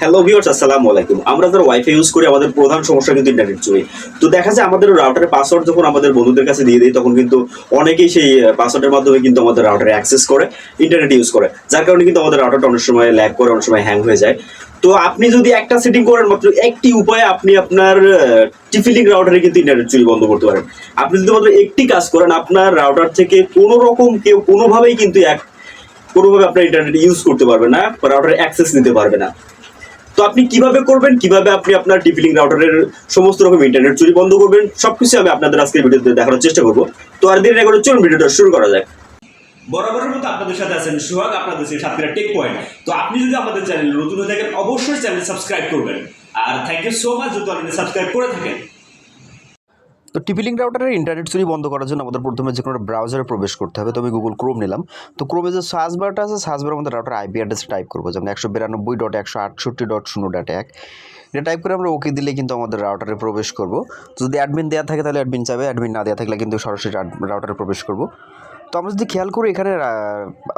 Hello viewers আসসালামু আলাইকুম। আমরা যারা ওয়াইফাই ইউজ করি, আমাদের প্রধান সমস্যা কিন্তু ইন্টারনেট চুরি। তো দেখা যায় আমাদের রাউটারের পাসওয়ার্ড যখন আমাদের বন্ধুদের কাছে দিয়ে দিই, তখন কিন্তু অনেকেই সেই পাসওয়ার্ডের মাধ্যমে কিন্তু আমাদের রাউটারে অ্যাক্সেস করে ইন্টারনেট ইউজ করে। যার কারণে কিন্তু আমাদের রাউটারটা অনেক সময় ল্যাগ করে, অনেক সময় হ্যাং হয়ে যায়। তো আপনি যদি একটা সেটিং করেন, মাত্র একটি উপায়ে আপনি আপনার টিফিলিং রাউটারে কিন্তু ইন্টারনেট চুরি বন্ধ করতে পারেন। আপনি যদি মাত্র একটি কাজ করেন, আপনার রাউটার থেকে কোনো রকম কেউ কোনোভাবেই কিন্তু এক, কোনোভাবে আপনার ইন্টারনেট ইউজ করতে পারবে না রাউটারে অ্যাক্সেস নিতে পারবে না। তো আপনি কীভাবে করবেন? কীভাবে আপনি আপনার ডিফিলিং রাউটারের সমস্ত রকম ইন্টারনেট চুরি বন্ধ করবেন? সবকিছু আমি আপনাদের আজকে ভিডিওতে দেখানোর চেষ্টা করব। তো আর দিন করে চলুন ভিডিওটা শুরু করা যাক। বরাবরের মতো আপনাদের সাথে আছেন সোহাগ, আপনাদের সাথে টেক পয়েন্ট তো আপনি যদি আমাদের চ্যানেল নতুন হয়ে থাকেন, অবশ্যই চ্যানেল সাবস্ক্রাইব করবেন। আর থ্যাংক ইউ সো মাচ যদি আপনি সাবস্ক্রাইব করে থাকেন। তো টিপিলিং রাউটারের ইন্টারনেট চুরি বন্ধ করার জন্য আমাদের প্রথমে যে কোনো ব্রাউজারে প্রবেশ করতে হবে। তো আমি গুগল ক্রোম নিলাম। তো ক্রোমে যে সার্চ বারটা আছে সার্চ বারের মধ্যে রাউটার আইপি অ্যাড্রেস টাইপ করব। যেমন একশো বিরানব্বই ডট একশো আটষট্টি ডট শূন্য ডট এক। এটা টাইপ করে আমরা ওকে দিলে কিন্তু আমাদের রাউটারে প্রবেশ করব। যদি অ্যাডমিন দেওয়া থাকে তাহলে অ্যাডমিন চাবে অ্যাডমিন না দেওয়া থাকলে কিন্তু সরাসরি রাউটারে প্রবেশ করব। তো আমরা যদি খেয়াল করি এখানে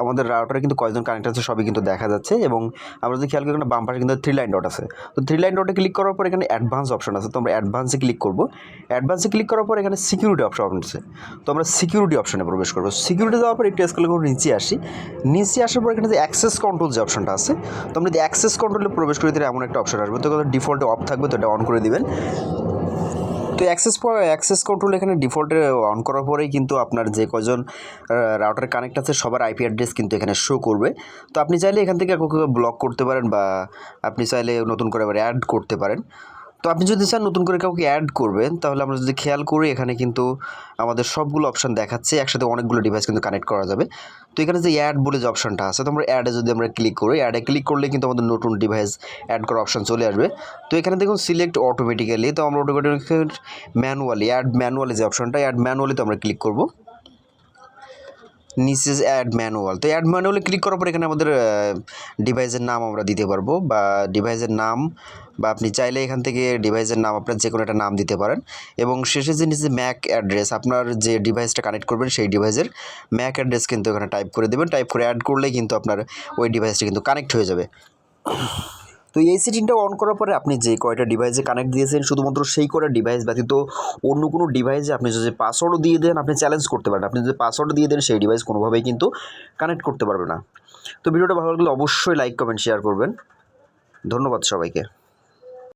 আমাদের রাউটারে কিন্তু কয়েকজন কানেক্ট আছে, সবই কিন্তু দেখা যাচ্ছে এবং আমরা যদি খেয়াল করি এখানে বাম পাশে কিন্তু থ্রি লাইন ডট আছে। তো থ্রি লাইন ডটে ক্লিক করার পর এখানে অ্যাডভান্স অপশন আছে। তো আমরা অ্যাডভান্সে ক্লিক করব। অ্যাডভান্সে ক্লিক করার পর এখানে সিকিউরিটি অপশন আছে। তো আমরা সিকিউরিটি অপশনে প্রবেশ করব। সিকিউরিটি যাওয়ার পর একটু স্কেল করে নিচে আসি। নিচে আসার পর এখানে যে অ্যাক্সেস কন্ট্রোল যে অপশনটা আছে, তো আমরা যদি অ্যাক্সেস কন্ট্রোলে প্রবেশ করি, তাহলে এমন একটা অপশন আসবে। তো ডিফল্টে অফ থাকবে, তো এটা অন করে দিবেন। তো অ্যাক্সেস অ্যাক্সেস কন্ট্রোল এখানে ডিফল্টে অন করার পরেই কিন্তু আপনার যে কজন রাউটার কানেক্ট আছে, সবার আইপি অ্যাড্রেস কিন্তু এখানে শো করবে। তো আপনি চাইলে এখান থেকে ব্লক করতে পারেন বা আপনি চাইলে নতুন করে আবার অ্যাড করতে পারেন। তো আপনি যদি চান নতুন করে কাউকে অ্যাড করবেন, তাহলে আমরা যদি খেয়াল করি, এখানে কিন্তু আমাদের সবগুলো অপশান দেখাচ্ছে, একসাথে অনেকগুলো ডিভাইস কিন্তু কানেক্ট করা যাবে। তো এখানে যে অ্যাড বলে যে অপশানটা আছে, তো আমরা অ্যাডে যদি আমরা ক্লিক করি অ্যাডে ক্লিক করলে কিন্তু আমাদের নতুন ডিভাইস অ্যাড করার অপশান চলে আসবে। তো এখানে দেখুন সিলেক্ট অটোমেটিক্যালি তো আমরা অটোমেটিক ম্যানুয়ালি অ্যাড ম্যানুয়ালি যে অপশানটা অ্যাড ম্যানুয়ালি তো আমরা ক্লিক করব। নিচে অ্যাড ম্যানুয়াল। তো অ্যাড ম্যানুয়ালে ক্লিক করার পর এখানে আমাদের ডিভাইসের নাম আমরা দিতে পারব বা ডিভাইসের নাম বা আপনি চাইলে এখান থেকে ডিভাইসের নাম আপনার যে কোনো একটা নাম দিতে পারেন। এবং শেষে যে নিচে ম্যাক অ্যাড্রেস, আপনার যে ডিভাইসটা কানেক্ট করবেন সেই ডিভাইসের ম্যাক অ্যাড্রেস কিন্তু এখানে টাইপ করে দেবেন। টাইপ করে অ্যাড করলে কিন্তু আপনার ওই ডিভাইসটা কিন্তু কানেক্ট হয়ে যাবে। তো এই সেটিংটা অন করার পরে আপনি যে কয়টা ডিভাইসে কানেক্ট দিয়েছেন, শুধুমাত্র সেই কয়টা ডিভাইস ব্যতীত অন্য কোনো ডিভাইসে আপনি যদি পাসওয়ার্ডও দিয়ে দেন, আপনি চ্যালেঞ্জ করতে পারেন। আপনি যদি পাসওয়ার্ড দিয়ে দেন, সেই ডিভাইস কোনোভাবেই কিন্তু কানেক্ট করতে পারবে না। তো ভিডিওটা ভালো লাগলে অবশ্যই লাইক কমেন্ট শেয়ার করবেন। ধন্যবাদ সবাইকে।